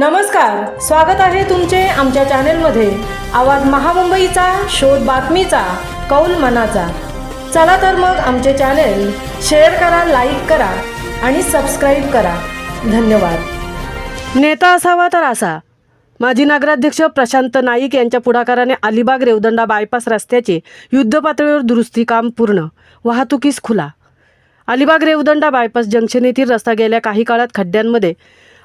नमस्कार स्वागत आहे तुमचे आमच्या चॅनेलमध्ये. आवाज महामुंबईचा शोध बातमीचा कौल मनाचा. चला तर मग आमचे चॅनेल शेअर करा लाईक करा आणि सबस्क्राईब करा. धन्यवाद. नेता असावा तर असा. माजी नगराध्यक्ष प्रशांत नाईक यांच्या पुढाकाराने अलिबाग रेवदंडा बायपास रस्त्याचे युद्धपातळीवर दुरुस्ती काम पूर्ण. वाहतुकीस खुला. अलिबाग रेवदंडा बायपास जंक्शन येथील रस्ता गेल्या काही काळात खड्ड्यांमध्ये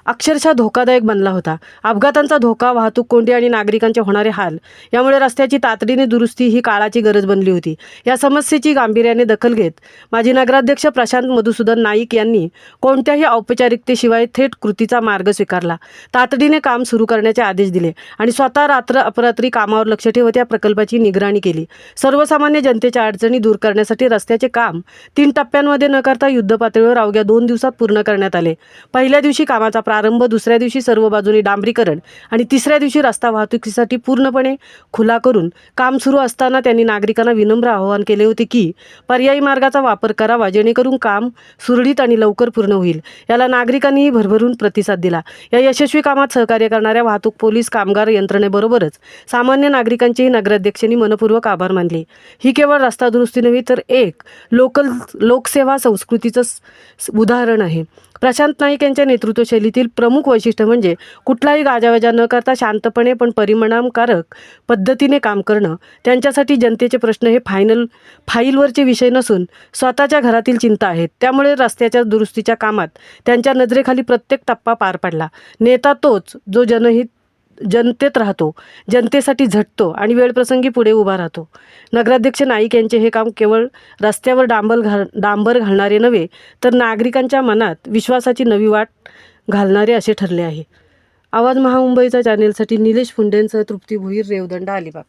अक्षरशः धोकादायक बनला होता. अपघातांचा धोका वाहतूक कोंडी आणि नागरिकांचे होणारे हाल यामुळे रस्त्याची तातडीने दुरुस्ती ही काळाची गरज बनली होती. या समस्येची गांभीर्याने दखल घेत माजी नगराध्यक्ष प्रशांत मधुसूदन नाईक यांनी कोणत्याही औपचारिकतेशिवाय थेट कृतीचा मार्ग स्वीकारला. तातडीने काम सुरू करण्याचे आदेश दिले आणि स्वतः रात्र अपरात्री कामावर लक्ष ठेवत या प्रकल्पाची निगराणी केली. सर्वसामान्य जनतेच्या अडचणी दूर करण्यासाठी रस्त्याचे काम तीन टप्प्यांमध्ये न करता युद्धपातळीवर अवघ्या दोन दिवसात पूर्ण करण्यात आले. पहिल्या दिवशी कामाचा प्रारंभ दुसऱ्या दिवशी सर्व बाजूनी डांबरीकरण आणि तिसऱ्या दिवशी रस्ता वाहतुकीसाठी पूर्णपणे खुला करून काम सुरू असताना त्यांनी नागरिकांना विनम्र आवाहन केले होते की पर्यायी मार्गाचा वापर करावा जेणेकरून काम सुरळीत आणि लवकर पूर्ण होईल. याला नागरिकांनीही भरभरून प्रतिसाद दिला. या यशस्वी कामात सहकार्य करणाऱ्या वाहतूक पोलीस कामगार यंत्रणेबरोबरच सामान्य नागरिकांचेही नगराध्यक्षांनी मनपूर्वक आभार मानले. ही केवळ रस्ता दुरुस्ती नव्हे तर एक लोकल लोकसेवा संस्कृतीचं उदाहरण आहे. प्रशांत नाईक यांच्या नेतृत्वशैलीतील प्रमुख वैशिष्ट्य म्हणजे कुठलाही गाजावाजा न करता शांतपणे पण परिणामकारक पद्धतीने काम करणं. त्यांच्यासाठी जनतेचे प्रश्न हे फायनल फाईलवरचे विषय नसून स्वतःच्या घरातील चिंता आहेत. त्यामुळे रस्त्याच्या दुरुस्तीच्या कामात त्यांच्या नजरेखाली प्रत्येक टप्पा पार पडला. नेता तोच जो जनहित जनतेत राहतो जनतेसाठी झटतो आणि वेळप्रसंगी पुढे उभा राहतो. नगराध्यक्ष नाईक यांचे हे काम केवळ रस्त्यावर डांबर घाल डांबर घालणारे नव्हे तर नागरिकांच्या मनात विश्वासाची नवी वाट घालणारे असे ठरले आहे. आवाज महामुंबईचा चॅनेलसाठी निलेश फुंडेंसह तृप्ती भुईर रेवदंडा अलिबाग.